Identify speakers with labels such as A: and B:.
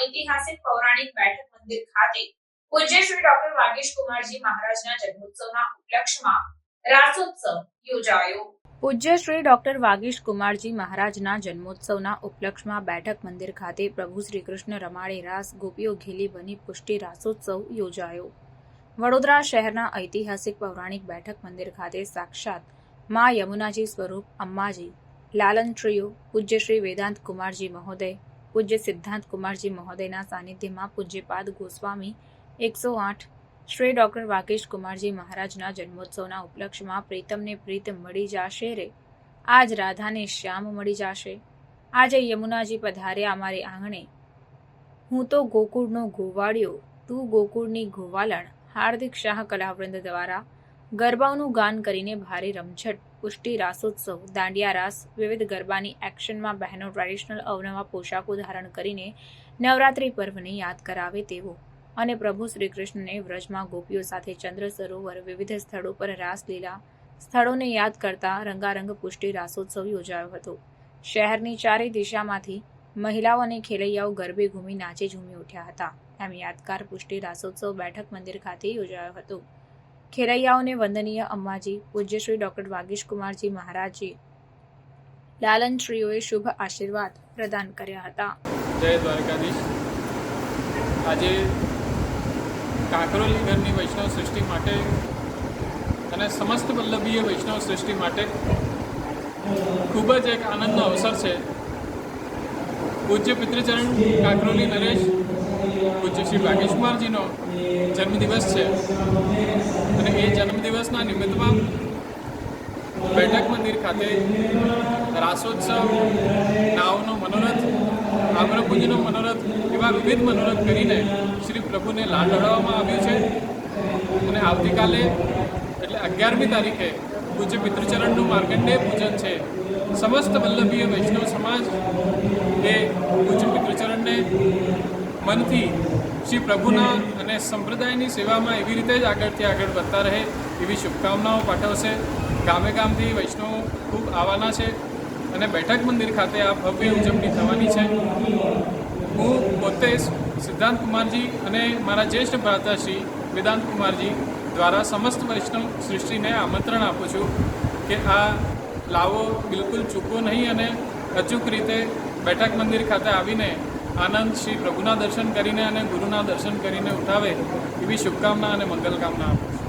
A: ઐતિહાસિક પૌરાણિક બેઠક મંદિર ખાતે પૂજ્ય શ્રી ડોક્ટર વાગેશ કુમારજી મહારાજના જન્મોત્સવના ઉપલક્ષમાં રાસોત્સવ યોજાયો. પૂજ્ય શ્રી ડોક્ટર વાગીશ કુમારજી મહારાજના જન્મોત્સવના ઉપલક્ષમાં બેઠક મંદિર ખાતે પ્રભુ શ્રી કૃષ્ણ રમાડે રાસ, ગોપીઓ ઘેલી બની પુષ્ટિ રાસોત્સવ યોજાયો. વડોદરા શહેરના ઐતિહાસિક પૌરાણિક બેઠક મંદિર ખાતે સાક્ષાત મા યમુનાજી સ્વરૂપ અંબાજી લાલન ટ્રીઓ પૂજ્ય શ્રી વેદાંત કુમારજી મહોદય, પૂજ્ય સિદ્ધાંત કુમારજી મહોદયના સાનિધ્યમાં પૂજ્યપાદ ગોસ્વામી, એકસો આઠ, શ્રી ડૉક્ટર વાકેશ કુમારજી મહારાજના જન્મોત્સવના ઉપલક્ષમાં પ્રીતમને પ્રીત મળી જાશે રે. આજ રાધાને શ્યામ મળી જાશે. આજે યમુનાજી પધાર્યા અમારે આંગણે. હું તો ગોકુળનો ગોવાળિયો તું ગોકુળની ગોવાલણ હાર્દિક શાહ કલાવૃંદ દ્વારા ગરબાઓનું ગાન કરીને ભારે રમઝટ, પુષ્ટિ, રાસોત્સવ, દાંડિયા રાસ, વિવિધ ગરબાની એક્શનમાં બહેનો ટ્રેડિશનલ અવનવા પોશાકો ધારણ કરીને નવરાત્રિ પર્વને યાદ કરાવે તેવો. અને પ્રભુ શ્રી કૃષ્ણને વ્રજમાં ગોપીઓ સાથે ચંદ્ર સરોવર, વિવિધ સ્થળો પર રાસલીલા સ્થળોને યાદ કરતા રંગારંગ પુષ્ટિ રાસોત્સવ યોજાયો હતો. શહેરની ચારેય દિશામાંથી મહિલાઓ અને ખેલૈયાઓ ગરબે ઘૂમી નાચે ઝૂમી ઉઠ્યા હતા. એમ યાદગાર પુષ્ટિ રાસોત્સવ બેઠક મંદિર ખાતે યોજાયો હતો. ખેલૈયાઓને વંદનીય અંબાજી પૂજ્ય શ્રી ડોક્ટર વાગીશ કુમારજી મહારાજજી. લાલન શ્રીઓએ શુભ આશીર્વાદ પ્રદાન કર્યા હતા.
B: જય દ્વારકાધીશ. આજે કાંકરોલી ઘરની વૈષ્ણવ સૃષ્ટિ માટે અને સમસ્ત વલ્લભીય વૈષ્ણવ સૃષ્ટિ માટે ખૂબ જ એક આનંદનો અવસર છે. પૂજ્ય પિતૃચરણ કાંકરોલી નરેશ પૂજ્ય શ્રી ભાગેશ કુમારજીનો જન્મદિવસ છે. અને એ જન્મદિવસના નિમિત્તમાં બેઠક મંદિર ખાતે રાસોત્સવ, નાવનો મનોરથ આમ્રપુંજનો મનોરથ એવા વિવિધ મનોરથ કરીને શ્રી પ્રભુને લાડ લડાવવામાં આવ્યું છે. અને આવતીકાલે, એટલે અગિયારમી તારીખે પૂજ્ય પિતૃચરણનું માર્કંડેય પૂજન છે. સમસ્ત વલ્લભીય વૈષ્ણવ સમાજ એ પૂજ્ય પિતૃચરણને મનથી શ્રી પ્રભુના અને સંપ્રદાયની સેવામાં એવી રીતે જ આગળથી આગળ વધતા રહે એવી શુભકામનાઓ પાઠવશે. ગામે ગામથી વૈષ્ણવો ખૂબ આવવાના છે અને બેઠક મંદિર ખાતે આ ભવ્ય ઉજવણી થવાની છે. હું પોતે સિદ્ધાંત કુમારજી અને મારા જ્યેષ્ઠ ભ્રાતાશ્રી વેદાંત કુમારજી દ્વારા સમસ્ત વૈષ્ણવ સૃષ્ટિને આમંત્રણ આપું છું કે આ લાવો બિલકુલ ચૂકવો નહીં અને અચૂક રીતે બેઠક મંદિર ખાતે આવીને આનંદ શ્રી પ્રભુના દર્શન કરીને અને ગુરુના દર્શન કરીને ઉઠાવે એવી શુભકામના અને મંગલકામના આપું